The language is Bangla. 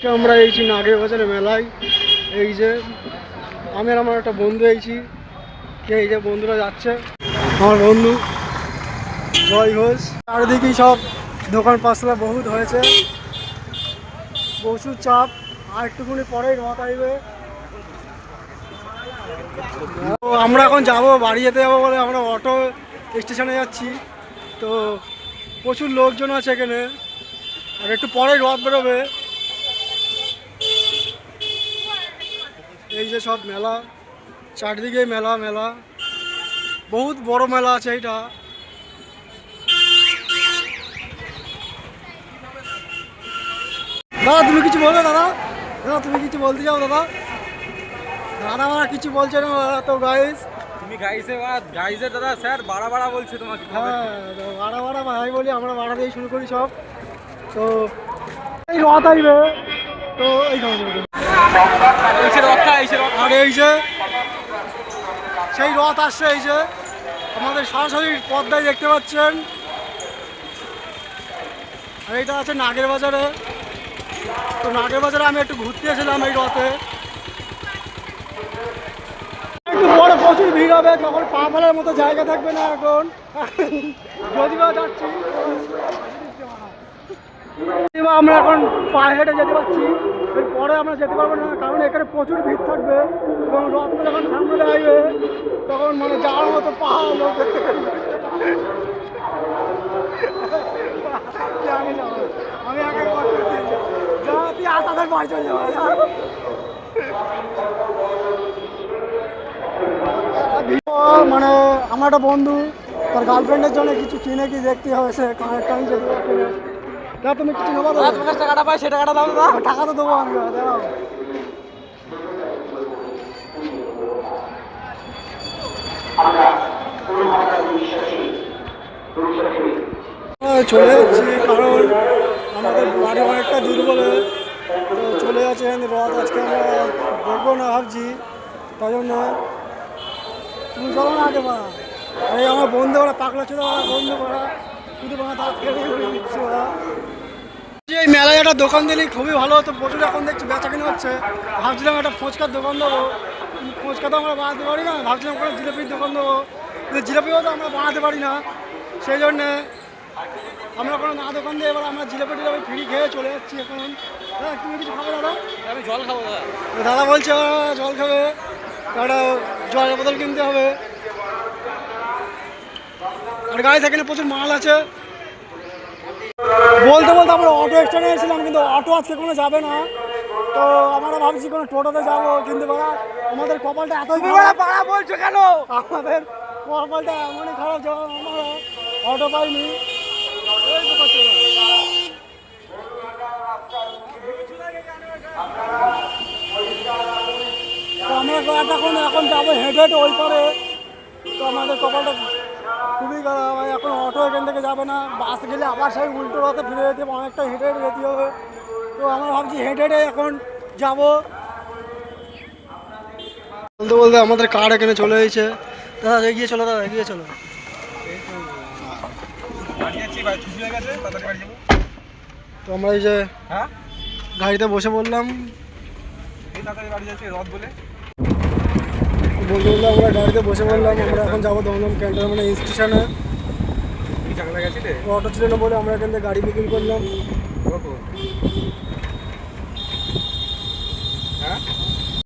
আমরা এইছি নাগের বাজারে মেলায়, এই যে আমি আমার একটা বন্ধু এইছি কে এই যে বন্ধুরা যাচ্ছে, আমার বন্ধু জয় ঘোষ। চারিদিকেই সব দোকান পাশলা বহুত হয়েছে। প্রচুর চাপ, আর একটুখানি পরেই তো আমরা এখন যাব, বাড়ি যেতে যাব বলে আমরা অটো স্টেশনে যাচ্ছি। তো প্রচুর লোকজন আছে এখানে। আর একটু পরেই রথ বেরোবে। যে সব মেলা চারদিকে মেলা মেলা। বহুত বড় মেলা আছে এইটা। দাদা তুমি কিছু বলবে দাদা? দাদা তুমি কিছু বলতে চাও দাদা? দাদা আমার কিছু বলছে না দাদা তো গাইস তুমি গাইছে গাইছে দাদা স্যার বাড়া বাড়া বলছে তোমাকে। হ্যাঁ বাড়া বাড়া ভাই বলি আমরা বাড়া দিয়ে শুরু করি সব। তো এই রথ তো এই আর এই যে, সেই রথ আসছে, এই আমাদের সরাসরি পদ্মায় দেখতে পাচ্ছেন। আর এইটা আছে নাগের বাজারে। তো নাগের বাজারে আমি একটু ঘুরতে এসেছিলাম এই রথে। একটু বড় প্রচুর ভিড় হবে, তখন পা ফেলার মতো জায়গা থাকবে না এখন। যদি আমরা এখন পায়ে হেঁটে যেতে পারছি। এরপরে আমরা যেতে পারব না, কারণ এখানে প্রচুর ভিড় থাকবে এবং রথটা যখন সামনে আসবে, তখন মানে যাওয়ার মতো পাহাড়। আমি আগে তুই বাড়ি চলে যাবে। মানে আমার একটা বন্ধু, তার গার্লফ্রেন্ডের জন্য কিছু কিনে কি দেখতে হবে সে, কানের যেতে না। তুমি কিছু নেবা তো তোমার কাছে টাকাটা পাই সে টাকাটা দাও দাদা। টাকা তো দেবো আমি হ্যাঁ, চলে যাচ্ছি কারণ আমাদের বাড়ি অনেকটা দূর বলে চলে যাচ্ছেন রথ আজকে আমরা দেখব না ভাবছি। তাই জন্য তুমি চলো না আগে আরে আমার বন্ধু ওরা পাকলা ছিল ওরা বন্ধু ওরা এই মেলায় একটা দোকান দিলে খুবই ভালো হতো। প্রচুর এখন দেখছি বেচা কিনে হচ্ছে। ভাবছিলাম একটা ফুচকার দোকান দেবো। ফুচকা তো আমরা বানাতে পারি না। ভাবছিলাম কোনো জিলাপির দোকান দেবো। জিলাপিও তো আমরা বানাতে পারি না। সেই জন্যে আমরা কোনো না দোকান দিয়ে এবার আমরা জিলাপি টিলাপি ফ্রি খেয়ে চলে যাচ্ছি এখন। হ্যাঁ তুমি কিছু খাব দাদা? আমি জল খাব দাদা। দাদা বলছে জল খাবে। একটা জলের বোতল কিনতে হবে। আর গাড়ি সেখানে প্রচুর মাল আছে। বলতে বলতে আমরা অটো স্ট্যান্ডে এসেছিলাম কিন্তু অটো আজকে কোনো যাবে না। তো আমরা ভাবছি কোনো টোটোতে যাব কিন্তু বাবা আমাদের কপালটা এত পাড়া বলছো কেন? আমাদের কপালটা এমনই খারাপ যে আমরা অটো পাইনি। আমরা এখন এখন যাব হেঁটে হেঁটে ওই পারে। তো আমাদের কপালটা খুবই খারাপ। এখন অটো এখান থেকে যাবে না। বাস গেলে আবার সেই উল্টো রাতে ফিরে যেতে হবে, অনেকটা হেঁটে হেঁটে যেতে হবে। তো আমরা ভাবছি হেঁটে হেঁটে এখন যাব। বলতে বলতে আমাদের কার এখানে চলে এসেছে। দাদা এগিয়ে চলো দাদা এগিয়ে চলো। তো আমরা এই যে হ্যাঁ? গাড়িতে বসে রথ বলে। বলতে বলতে আমরা গাড়িতে বসে পড়লাম আমরা এখন যাব দমদম ক্যান্টনমেন্ট স্টেশনে অটো ছিল না বলে আমরা এখান থেকে গাড়ি বুকিং করলাম।